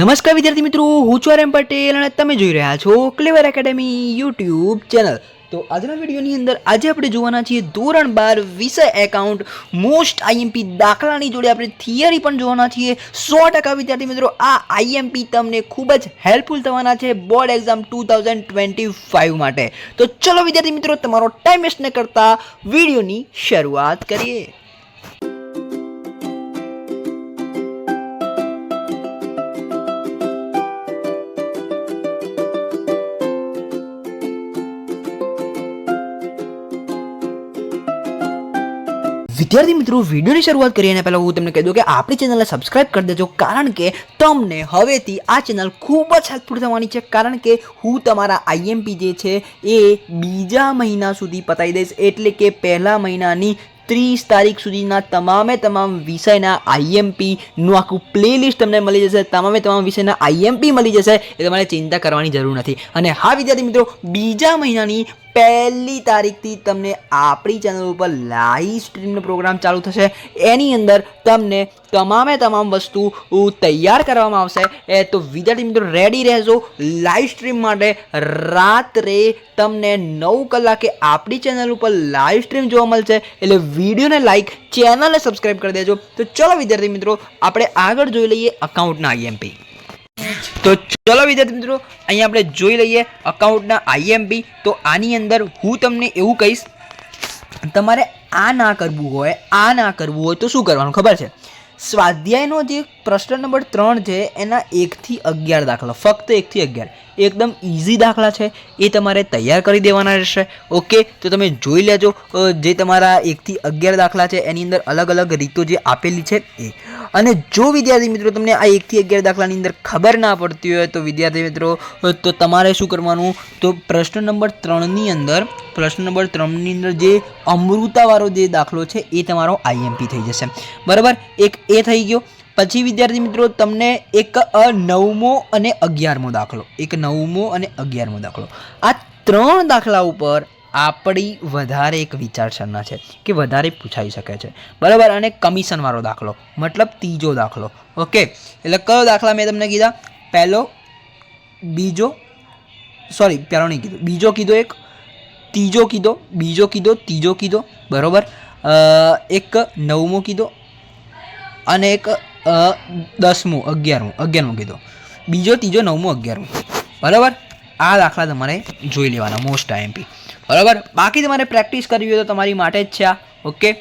નમસ્કાર વિદ્યાર્થી મિત્રો, હું છું આરએમ પટેલ અને તમે જોઈ રહ્યા છો ક્લેવર એકેડેમી યુટ્યુબ ચેનલ તો આજના વિડીયોની અંદર આજે આપણે જોવાના છીએ ધોરણ બાર વિષય એકાઉન્ટ મોસ્ટ આઈએમપી દાખલાની જોડે આપણે થિયરી પણ જોવાના છીએ. સો ટકા વિદ્યાર્થી મિત્રો, આ આઈએમપી તમને ખૂબ જ હેલ્પફુલ થવાના છે board exam two thousand twenty five માટે. તો ચલો વિદ્યાર્થી મિત્રો, તમારો ટાઈમ વેસ્ટ ન કરતા વિડીયોની શરૂઆત કરીએ. વિદ્યાર્થી મિત્રો, વિડીયોની શરૂઆત કરીએ એના પહેલાં હું તમને કહી દઉં કે આપણી ચેનલને સબસ્ક્રાઇબ કરી દેજો, કારણ કે તમને હવેથી આ ચેનલ ખૂબ જ હેલ્પફુલ થવાની છે. કારણ કે હું તમારા આઈએમપી જે છે, એ બીજા મહિના સુધી પતાવી દઈશ. એટલે કે પહેલા મહિનાની ત્રીસ તારીખ સુધીના તમામે તમામ વિષયના આઈએમપીનું આખું પ્લેલિસ્ટ તમને મળી જશે. તમામે તમામ વિષયના આઈએમપી મળી જશે. એ તમારે ચિંતા કરવાની જરૂર નથી. અને હા, વિદ્યાર્થી મિત્રો, બીજા મહિનાની પહેલી તારીખથી તમને આપણી ચેનલ ઉપર લાઈવ સ્ટ્રીમનો પ્રોગ્રામ ચાલુ થશે. એની અંદર તમને તમામે તમામ વસ્તુ તૈયાર કરવામાં આવશે. એ તો વિદ્યાર્થી મિત્રો રેડી રહેજો. લાઈવ સ્ટ્રીમ માટે રાત્રે તમને નવ કલાકે આપણી ચેનલ ઉપર લાઈવ સ્ટ્રીમ જોવા મળશે. એટલે વિડીયોને લાઈક ચેનલને સબસ્ક્રાઈબ કરી દેજો. તો ચલો વિદ્યાર્થી મિત્રો, આપણે આગળ જોઈ લઈએ અકાઉન્ટના આઈએમપી તો ચલો વિદ્યાર્થી મિત્રો, અહીંયા આપણે જોઈ લઈએ અકાઉન્ટના આઈએમપી તો આની અંદર હું તમને એવું કહીશ, તમારે આ ના કરવું હોય, આ ના કરવું હોય તો શું કરવાનું ખબર છે? સ્વાધ્યાયનો જે પ્રશ્ન નંબર ત્રણ છે, એના એકથી અગિયાર દાખલા, ફક્ત એકથી અગિયાર. એકદમ ઇઝી દાખલા છે. એ તમારે તૈયાર કરી દેવાના રહેશે. ઓકે, તો તમે જોઈ લેજો જે તમારા એકથી અગિયાર દાખલા છે, એની અંદર અલગ અલગ રીતો જે આપેલી છે એ. અને જો વિદ્યાર્થી મિત્રો તમને આ એકથી અગિયાર દાખલાની અંદર ખબર ના પડતી હોય તો વિદ્યાર્થી મિત્રો તો તમારે શું કરવાનું? તો પ્રશ્ન નંબર ત્રણની અંદર, પ્રશ્ન નંબર ત્રણની અંદર જે અમૃતાવાળો જે દાખલો છે એ તમારો આઈએમપી થઈ જશે. બરાબર? એક એ થઈ ગયો. પછી વિદ્યાર્થી મિત્રો, તમને એક નવમો અને અગિયારમો દાખલો. એક નવમો અને અગિયારમો દાખલો. આ ત્રણ દાખલા ઉપર આપણી વધારે એક વિચારસરણા છે કે વધારે પૂછાઈ શકે છે. બરાબર? અને કમિશનવાળો દાખલો. મતલબ ત્રીજો દાખલો. ઓકે? એટલે કયો દાખલા મેં તમને કીધા? પહેલો બીજો સોરી પહેલો નહીં કીધો. બીજો કીધો એક, ત્રીજો કીધો, બીજો કીધો, ત્રીજો કીધો. બરાબર? એક નવમો કીધો અને એક દસમો, અગિયારમું અગિયારમું કીધો. બીજો, ત્રીજો, નવમું, અગિયારમું. બરાબર? આ દાખલા તમારે જોઈ લેવાના મોસ્ટ આઈએમપી બરાબર? બાકી તમારે પ્રેક્ટિસ કરવી હોય તો તમારી માટે જ છે આ. ઓકે?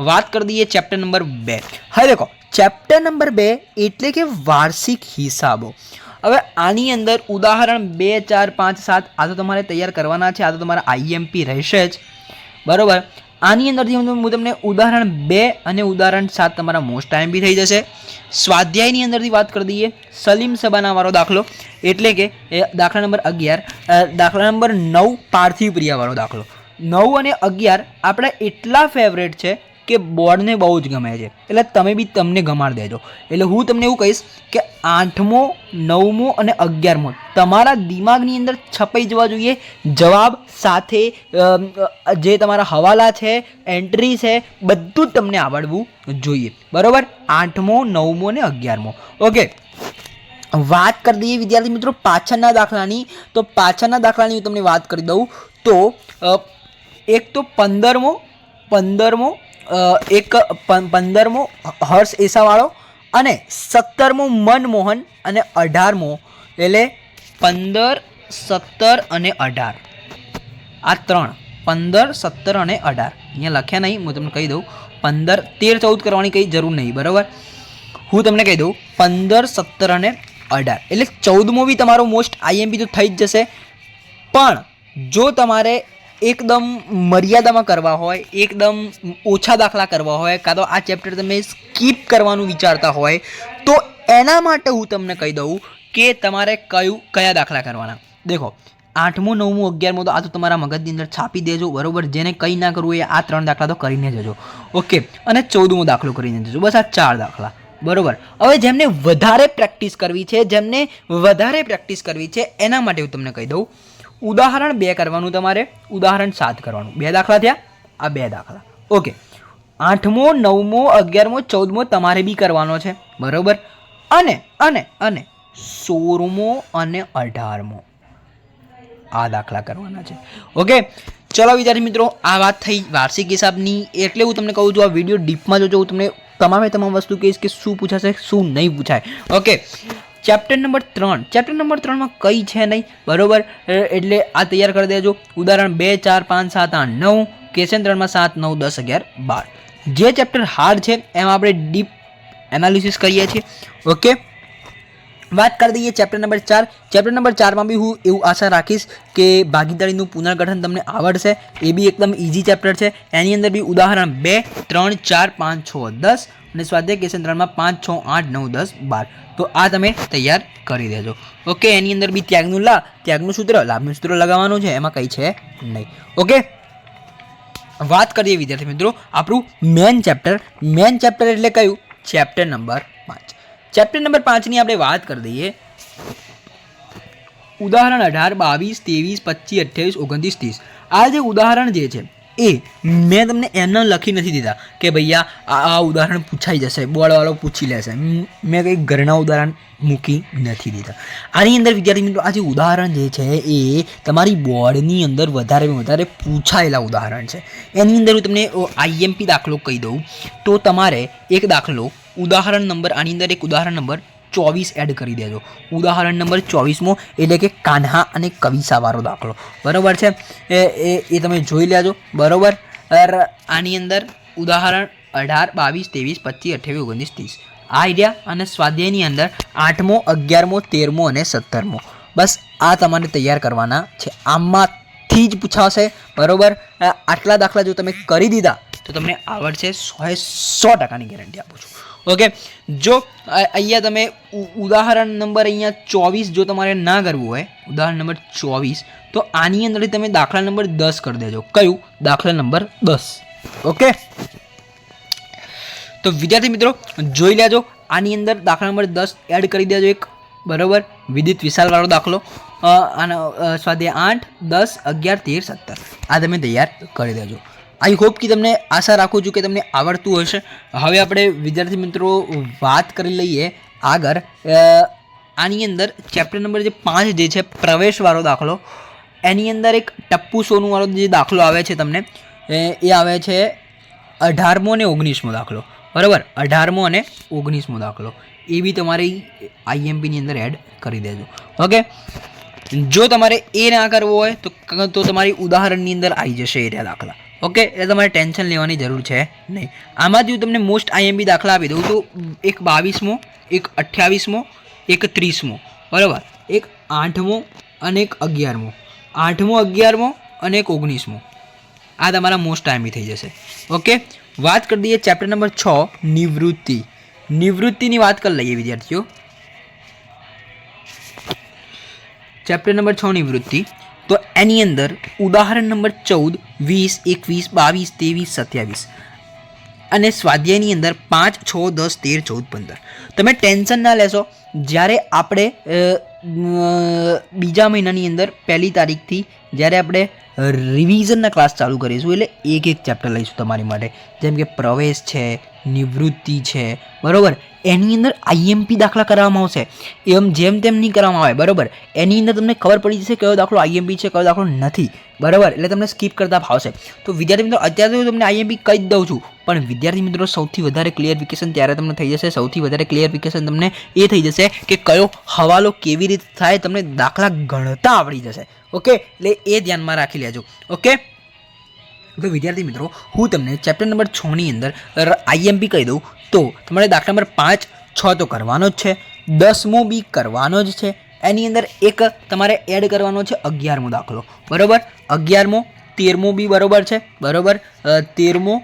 વાત કરી દઈએ ચેપ્ટર નંબર બે. હવે દેખો ચેપ્ટર નંબર બે એટલે કે વાર્ષિક હિસાબો. હવે આની અંદર ઉદાહરણ બે, ચાર, પાંચ, સાત આ તો તમારે તૈયાર કરવાના છે. આ તો તમારા આઈએમપી રહેશે જ. બરાબર? આની અંદરથી હું તમને ઉદાહરણ બે અને ઉદાહરણ સાત તમારા મોસ્ટ ટાઈમ બી થઈ જશે. સ્વાધ્યાયની અંદરથી વાત કરી દઈએ, સલીમ સબાના વાળો દાખલો, એટલે કે એ દાખલા નંબર અગિયાર દાખલા નંબર નવ પાર્થિવ પ્રિયાવાળો દાખલો. નવ અને અગિયાર આપણા એટલા ફેવરેટ છે કે બોર્ડને બહુ જ ગમે છે. એટલે તમે બી તમને ગમાડ દેજો. એટલે હું તમને એવું કહીશ કે આઠમો, નવમો અને અગિયારમો તમારા દિમાગની અંદર છપાઈ જવા જોઈએ. જવાબ સાથે જે તમારા હવાલા છે એન્ટ્રી છે, બધું જ તમને આવડવું જોઈએ. બરાબર? આઠમો, નવમો અને અગિયારમો. ઓકે. વાત કરી દઈએ વિદ્યાર્થી મિત્રો પાછળના દાખલાની. તો પાછળના દાખલાની હું તમને વાત કરી દઉં. તો એક તો પંદરમો પંદરમો એક પંદરમો હર્ષ એસાવાળો અને સત્તરમો મનમોહન અને અઢારમો એટલે પંદર, સત્તર અને અઢાર. આ ત્રણ. પંદર, સત્તર અને અઢાર. અહીંયા લખ્યા નહીં, હું તમને કહી દઉં. પંદર, તેર ચૌદ કરવાની કંઈ જરૂર નહીં, બરાબર? હું તમને કહી દઉં, પંદર, સત્તર અને અઢાર. એટલે ચૌદમો બી તમારો મોસ્ટ આઈએમપી તો થઈ જ જશે. પણ જો તમારે એકદમ મર્યાદામાં કરવા હોય, એકદમ ઓછા દાખલા કરવા હોય, કાં તો આ ચેપ્ટર તમે સ્કીપ કરવાનું વિચારતા હોય, તો એના માટે હું તમને કહી દઉં કે તમારે કયું, કયા દાખલા કરવાના. દેખો, આઠમો, નવમું, અગિયારમું તો આ તો તમારા મગજની અંદર છાપી દેજો, બરોબર? જેને કંઈ ના કરવું એ આ ત્રણ દાખલા તો કરીને જજો. ઓકે, અને ચૌદમો દાખલો કરીને જજો. બસ આ ચાર દાખલા. બરોબર? હવે જેમને વધારે પ્રેક્ટિસ કરવી છે, જેમને વધારે પ્રેક્ટિસ કરવી છે, એના માટે હું તમને કહી દઉં ઉદાહરણ બે કરવાનું તમારે, ઉદાહરણ સાત કરવાનું. બે દાખલા થયા? આ બે દાખલા. ઓકે. આઠમો, નવમો, અગિયારમો, ચૌદમો તમારે બી કરવાનો છે. બરોબર? અને અને અને સોળમો અને અઢારમો. આ દાખલા કરવાના છે. ઓકે? ચલો વિદ્યાર્થી મિત્રો, આ વાત થઈ વાર્ષિક હિસાબની. એટલે હું તમને કહું છું, આ વીડિયો ડીપમાં જોજો. હું તમને તમામે તમામ વસ્તુ કહીશ કે શું પૂછાશે, શું નહીં પૂછાય. ઓકે? ચેપ્ટર નંબર ત્રણ. ચેપ્ટર નંબર ત્રણમાં કઈ છે નહીં. બરોબર? એટલે આ તૈયાર કરી દેજો. ઉદાહરણ બે, ચાર, પાંચ, સાત, આઠ, નવ. ક્વેશ્ચન ત્રણમાં સાત, નવ, દસ, અગિયાર, બાર. જે ચેપ્ટર હાર્ડ છે, એમાં આપણે ડીપ એનાલિસિસ કરીએ છીએ. ઓકે વાત કરી દઈએ ચેપ્ટર નંબર ચાર. ચેપ્ટર નંબર ચારમાં બી હું એવું આશા રાખીશ કે ભાગીદારીનું પુનર્ગઠન તમને આવડશે. એ બી એકદમ ઇઝી ચેપ્ટર છે. એની અંદર બી ઉદાહરણ બે, ત્રણ, ચાર, પાંચ, છ, દસ અને સ્વાધ્યાય કેશન ત્રણમાં પાંચ, છ, આઠ, નવ, દસ, બાર. તો આ તમે તૈયાર કરી દેજો. ઓકે, એની અંદર બી ત્યાગનું લા, ત્યાગનું સૂત્ર, લાભનું સૂત્ર લગાવવાનું છે, એમાં કંઈ છે નહીં. ઓકે? વાત કરીએ વિદ્યાર્થી મિત્રો, આપણું મેન ચેપ્ટર મેન ચેપ્ટર એટલે કયું? ચેપ્ટર નંબર પાંચ ચેપ્ટર નંબર પાંચની આપણે વાત કરી દઈએ. ઉદાહરણ અઢાર, બાવીસ, ત્રેવીસ, પચીસ, અઠ્યાવીસ, ઓગણત્રીસ, ત્રીસ. આ જે ઉદાહરણ જે છે, એ મેં તમને એના લખી નથી દીધા કે ભૈયા, આ ઉદાહરણ પૂછાઈ જશે, બોર્ડવાળો પૂછી લેશે. મેં કંઈ ઘરના ઉદાહરણ મૂકી નથી દીધા. આની અંદર, વિદ્યાર્થી મિત્રો, આ જે ઉદાહરણ જે છે, એ તમારી બોર્ડની અંદર વધારે વધારે પૂછાયેલા ઉદાહરણ છે. એની અંદર હું તમને આઈએમપી દાખલો કહી દઉં. તો તમારે એક દાખલો ઉદાહરણ નંબર, આની અંદર એક ઉદાહરણ નંબર ચોવીસ એડ કરી દેજો. ઉદાહરણ નંબર ચોવીસમો, એટલે કે કાન્હા અને કવિસાવાળો દાખલો. બરાબર છે? એ એ એ તમે જોઈ લેજો. બરાબર? આની અંદર ઉદાહરણ અઢાર, બાવીસ, ત્રેવીસ, પચીસ, અઠ્યાવીસ, ઓગણીસ, ત્રીસ. આઈડિયા અને સ્વાધ્યાયની અંદર આઠમો, અગિયારમો, તેરમો અને સત્તરમો. બસ, આ તમારે તૈયાર કરવાના છે. આમાંથી જ પૂછાશે. બરાબર? આટલા દાખલા જો તમે કરી દીધા, તો તમને આવડશે સો સો ટકાની ગેરંટી આપું છું. ઓકે જો અહીંયા તમે ઉદાહરણ નંબર અહીંયા ચોવીસ જો તમારે ના કરવું હોય, ઉદાહરણ નંબર ચોવીસ, તો આની અંદર તમે દાખલા નંબર દસ કરી દેજો. કયું? દાખલા નંબર દસ. ઓકે તો વિદ્યાર્થી મિત્રો, જોઈ લેજો, આની અંદર દાખલા નંબર દસ એડ કરી દેજો એક. બરાબર? વિદ્યુત વિશાલવાળો દાખલો. આના સ્વાધ્યાય આઠ, દસ, અગિયાર, તેર, સત્તર. આ તમે તૈયાર કરી દેજો. આઈ હોપ કે તમને આશા રાખું છું કે તમને આવડતું હશે. હવે આપણે વિદ્યાર્થી મિત્રો વાત કરી લઈએ આગળ. આની અંદર ચેપ્ટર નંબર જે પાંચ જે છે, પ્રવેશવાળો દાખલો, એની અંદર એક ટપ્પુ સોનુવાળો જે દાખલો આવે છે તમને, એ આવે છે અઢારમો અને ઓગણીસમો દાખલો. બરાબર? અઢારમો અને ઓગણીસમો દાખલો. એ બી તમારી આઈએમપીની અંદર એડ કરી દેજો. ઓકે જો તમારે એ ના કરવો હોય, તો તો તમારી ઉદાહરણની અંદર આવી જશે એ દાખલા. ઓકે, એટલે તમારે ટેન્શન લેવાની જરૂર છે નહીં. આમાંથી હું તમને મોસ્ટ આઈએમબી દાખલા આપી દઉં તો એક બાવીસમો, એક અઠ્યાવીસમો, એક ત્રીસમો, બરાબર? એક આઠમો અને એક અગિયારમો. આઠમો, અગિયારમો અને એક ઓગણીસમો. આ તમારા મોસ્ટ આઈએમબી થઈ જશે. ઓકે? વાત કરી દઈએ ચેપ્ટર નંબર છ, નિવૃત્તિ. નિવૃત્તિની વાત કરી લઈએ વિદ્યાર્થીઓ. ચેપ્ટર નંબર છ, નિવૃત્તિ. તો એની અંદર ઉદાહરણ નંબર ચૌદ, વીસ, એકવીસ, બાવીસ, ત્રેવીસ, સત્યાવીસ અને સ્વાધ્યાયની અંદર પાંચ, છ, દસ, તેર, ચૌદ, પંદર. તમે ટેન્શન ના લેશો જ્યારે આપણે બીજા મહિનાની અંદર પહેલી તારીખથી જ્યારે આપણે રિવિઝનના ક્લાસ ચાલુ કરીશું, એટલે એક એક ચેપ્ટર લઈશું તમારી માટે. જેમ કે પ્રવેશ છે, નિવૃત્તિ છે, બરાબર? એની અંદર આઈએમપી દાખલા કરવામાં આવશે. એમ જેમ તેમ નહીં કરવામાં આવે, બરાબર? એની અંદર તમને ખબર પડી જશે કયો દાખલો આઈએમપી છે, કયો દાખલો નથી, બરાબર? એટલે તમને સ્કીપ કરતા ફાવશે. તો વિદ્યાર્થી મિત્રો, અત્યારે હું તમને આઈએમપી કહી જ દઉં છું, પણ વિદ્યાર્થી મિત્રો, સૌથી વધારે ક્લિયરિફિકેશન ત્યારે તમને થઈ જશે, સૌથી વધારે ક્લિયરિફિકેશન તમને એ થઈ જશે કે કયો હવાલો કેવી રીતે થાય તમને દાખલા ગણતા આવડી જશે. ઓકે? એટલે એ ધ્યાનમાં રાખી લેજો. ઓકે? તો વિદ્યાર્થી મિત્રો, હું તમને ચેપ્ટર નંબર છની અંદર આઈએમપી કહી દઉં તો તમારે દાખલા નંબર પાંચ, છ તો કરવાનો જ છે, દસમો બી કરવાનો જ છે, એની અંદર એક તમારે એડ કરવાનો છે અગિયારમો દાખલો. બરાબર? અગિયારમો, તેરમો બી બરાબર છે, બરાબર? તેરમો,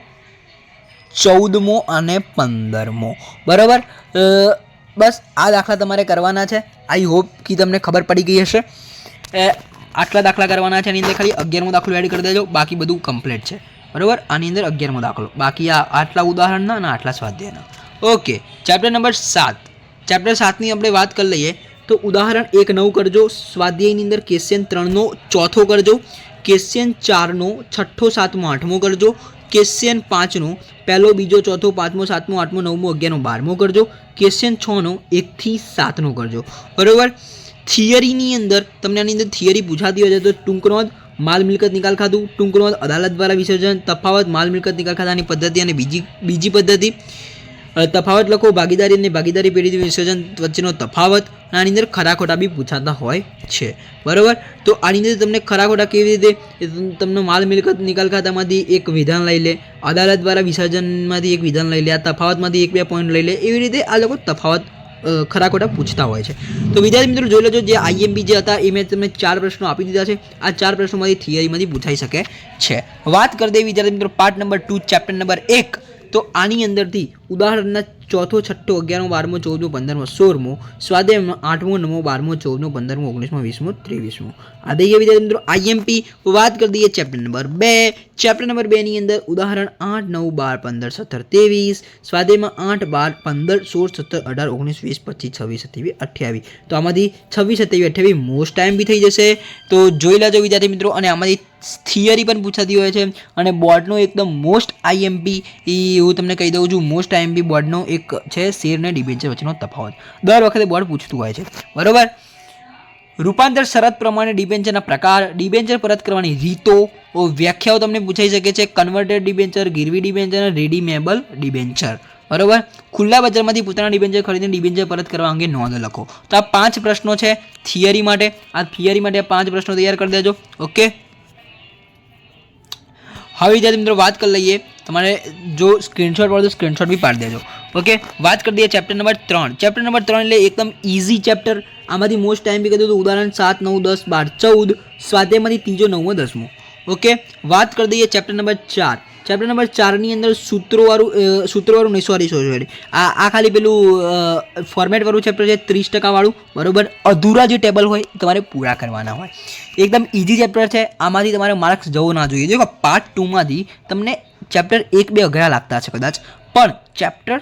ચૌદમો અને પંદરમો. બરાબર? બસ, આ દાખલા તમારે કરવાના છે. આઈ હોપ કે તમને ખબર પડી ગઈ હશે. આટલા દાખલા કરવાના છે, એની અંદર ખાલી અગિયારમો દાખલો એડ કરી દેજો, બાકી બધું કમ્પ્લીટ છે. બરાબર? આની અંદર અગિયારમો દાખલો. બાકી આ આટલા ઉદાહરણના અને આટલા સ્વાધ્યાયના. ઓકે ચેપ્ટર નંબર સાત. ચેપ્ટર સાતની આપણે વાત કરી લઈએ, તો ઉદાહરણ એક નવ કરજો, સ્વાધ્યાયની અંદર ક્વેશ્ચન ત્રણનો ચોથો કરજો ક્વેશ્ચન ચારનો, છઠ્ઠો, સાતમો, આઠમો કરજો ક્વેશ્ચન પાંચનો, પહેલો, બીજો, ચોથો, પાંચમો, સાતમો, આઠમો, નવમો અગિયારમો બારમો કરજો. ક્વેશ્ચન છનો, એકથી સાતનો કરજો. બરાબર? થિયરીની અંદર, તમને આની અંદર થિયરી પૂછાતી હોય છે, તો ટૂંકનો જ માલ મિલકત નિકાલ ખાતું, ટૂંકનો જ અદાલત દ્વારા વિસર્જન, તફાવત માલ મિલકત નિકાલ ખાતાની પદ્ધતિ અને બીજી બીજી પદ્ધતિ. તફાવત લખો, ભાગીદારી અને ભાગીદારી પેઢી વિસર્જન વચ્ચેનો તફાવત આની અંદર ખરા ખોટા બી પૂછાતા હોય છે. બરાબર? તો આની અંદર તમને ખરા ખોટા કેવી રીતે તમને માલ મિલકત નિકાલ ખાતામાંથી એક વિધાન લઈ લે, અદાલત દ્વારા વિસર્જનમાંથી એક વિધાન લઈ લે, આ તફાવતમાંથી એક બે પોઈન્ટ લઈ લે, એવી રીતે આ લોકો તફાવત ખરા ખોટા પૂછતા હોય છે. તો વિદ્યાર્થી મિત્રો જોઈ લેજો, જે આઈએમપી જે હતા, એ મેં તમને ચાર પ્રશ્નો આપી દીધા છે. આ ચાર પ્રશ્નોમાંથી થિયરીમાંથી પૂછાઈ શકે છે. વાત કરી દઈએ વિદ્યાર્થી મિત્રો part number two chapter number એક. તો આની અંદરથી ઉદાહરણના ચોથો, છઠ્ઠો, અગિયારમો, બારમો, ચૌદમો, પંદરમો, સોળમો, સ્વાધ્યાયમાં, આઠમો, નવમો, બારમો, ચૌદમો, પંદરમો, ઓગણીસમો, વીસમો, ત્રેવીસમો. આ દઈએ વિદ્યાર્થી મિત્રો આઈએમપી વાત કરી દઈએ ચેપ્ટર નંબર બે ચેપ્ટર નંબર બેની અંદર ઉદાહરણ આઠ, નવ, બાર, પંદર, સત્તર, ત્રેવીસ. સ્વાધ્યાયમાં આઠ, બાર, પંદર, સોળ, સત્તર, અઢાર, ઓગણીસ, વીસ, પચીસ, છવ્વીસ, સત્યાવીસ, અઠ્યાવીસ. તો આમાંથી છવ્વીસ, સત્યાવીસ, અઠ્યાવીસ મોસ્ટ ટાઈમ બી થઈ જશે. તો જોઈ લેજો વિદ્યાર્થી મિત્રો, અને આમાંથી થિયરી પણ પૂછાતી હોય છે. અને બોર્ડનો એકદમ મોસ્ટ આઈએમપી એ હું તમને કહી દઉં છું મોસ્ટ આઈએમપી બોર્ડનો એક છે શેર અને ડિબેન્ચર વચ્ચેનો તફાવત. દર વખતે બોર્ડ પૂછતું હોય છે. બરોબર? રૂપાંતર શરત પ્રમાણે ડિબેન્ચરના પ્રકાર ડિબેન્ચર પરત કરવાની રીતો વ્યાખ્યાઓ તમને પૂછાઈ શકે છે. કન્વર્ટેડ ડિબેન્ચર ગીરવી ડિબેન્ચર અને રેડીમેબલ ડિબેન્ચર બરોબર? ખુલ્લા બજારમાંથી પોતાના ડિબેન્ચર ખરીદીને ડિબેન્ચર પરત કરવા અંગે નોંધ લખો. તો આ પાંચ પ્રશ્નો છે થિયરી માટે. આ થિયરી માટે પાંચ પ્રશ્નો તૈયાર કરી દેજો. ઓકે? હવે વિદ્યાર્થી મિત્રો વાત કરી લઈએ. તમારે જો સ્ક્રીનશોટ પડે તો સ્ક્રીનશોટ બી પાડી દેજો. ઓકે વાત કરી દઈએ ચેપ્ટર નંબર ત્રણ. ચેપ્ટર નંબર ત્રણ એટલે એકદમ ઇઝી ચેપ્ટર આમાંથી મોસ્ટ ટાઈમ બી કીધું તો ઉદાહરણ સાત, નવ, દસ, બાર, ચૌદ. સ્વાધ્યાયમાંથી ત્રીજો, નવમો, દસમો. ઓકે વાત કરી દઈએ ચેપ્ટર નંબર ચાર. ચેપ્ટર નંબર ચારની અંદર સૂત્રોવાળું સૂત્રોવાળું નહીં સોરી સોરી સોરી આ આ ખાલી પેલું ફોર્મેટવાળું ચેપ્ટર છે, ત્રીસ ટકાવાળું બરોબર? અધૂરા જે ટેબલ હોય તમારે પૂરા કરવાના હોય. એકદમ ઇઝી ચેપ્ટર છે. આમાંથી તમારે માર્ક્સ જવો ના જોઈએ. જો પાર્ટ ટુમાંથી તમને ચેપ્ટર એક બે અઘરા લાગતા છે કદાચ. પણ ચેપ્ટર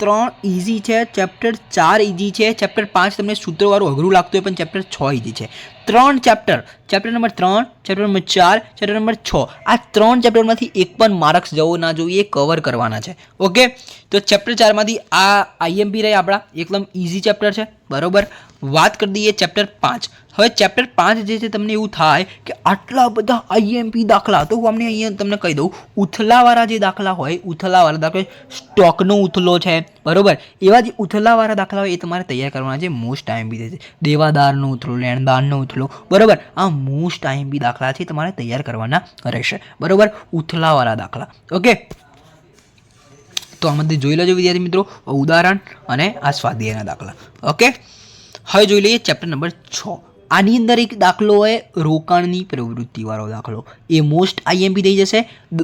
ત્રણ ઇઝી છે, ચેપ્ટર ચાર ઇઝી છે, ચેપ્ટર પાંચ તમને સૂત્રોવાળું અઘરું લાગતું હોય પણ ચેપ્ટર છ ઇઝી છે. ત્રણ ચેપ્ટર ચેપ્ટર નંબર ત્રણ, ચેપ્ટર નંબર ચાર, ચેપ્ટર નંબર છ, આ ત્રણ ચેપ્ટરમાંથી એક પણ માર્ક્સ જવો ના જોઈએ કવર કરવાના છે. ઓકે? તો ચેપ્ટર ચારમાંથી આ આઈએમપી રહે આપણા. એકદમ ઇઝી ચેપ્ટર છે. બરોબર? વાત કરી દઈએ ચેપ્ટર પાંચ. હવે ચેપ્ટર પાંચ જે છે તમને એવું થાય કે આટલા બધા આઈએમપી દાખલા, તો હું અમને અહીંયા તમને કહી દઉં, ઉથલાવાળા જે દાખલા હોય, ઉથલાવાળા દાખલા સ્ટોકનો ઉથલો છે, બરોબર? એવા જે ઉથલાવાળા દાખલા હોય એ તમારે તૈયાર કરવાના છે મોસ્ટ ટાઈમ બી છે. દેવાદારનો ઉથલો, લેણદારનો ઉથલો, બરાબર? આ મોસ્ટ ટાઈમ બી દાખલા છે તમારે તૈયાર કરવાના રહેશે, બરાબર? ઉથલાવાળા દાખલા, ઓકે? તો આમાંથી જોઈ લેજો વિદ્યાર્થી મિત્રો, ઉદાહરણ અને આ સ્વાધ્યાયના દાખલા, ઓકે? હવે જોઈ લઈએ ચેપ્ટર નંબર છ. આની અંદર એક દાખલો હોય, રોકાણની પ્રવૃત્તિવાળો દાખલો. એ મોસ્ટ આઈએમપી થઈ જશે.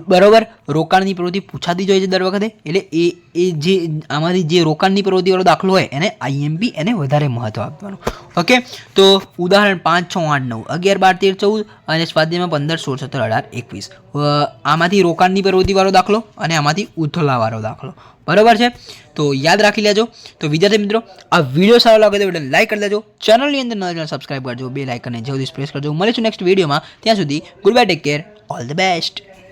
બરાબર? રોકાણની પ્રવૃત્તિ પૂછાતી જ હોય છે દર વખતે. એટલે એ એ જે, આમાંથી જે રોકાણની પ્રવૃત્તિવાળો દાખલો હોય, એને આઈએમપી એને વધારે મહત્ત્વ આપવાનું. ઓકે તો ઉદાહરણ પાંચ, છ, આઠ, નવ. અગિયાર, બાર, તેર, ચૌદ અને સ્વાધ્યાયમાં પંદર, સોળ, સત્તર, અઢાર, એકવીસ. આમાંથી રોકાણની પ્રવૃત્તિવાળો દાખલો અને આમાંથી ઉથલાવાળો દાખલો. બરાબર છે? તો યાદ રાખી લેજો. તો વિદ્યાર્થી મિત્રો, આ વીડિયો સારો લાગે તો વીડિયો લાઈક કરી દેજો. ચેનલની અંદર નવા સબસ્ક્રાઈબ કરજો બે લાઇકને જલ્દી પ્રેસ કરજો. મળીશું નેક્સ્ટ વિડીયોમાં. ત્યાં સુધી good bye take care all the best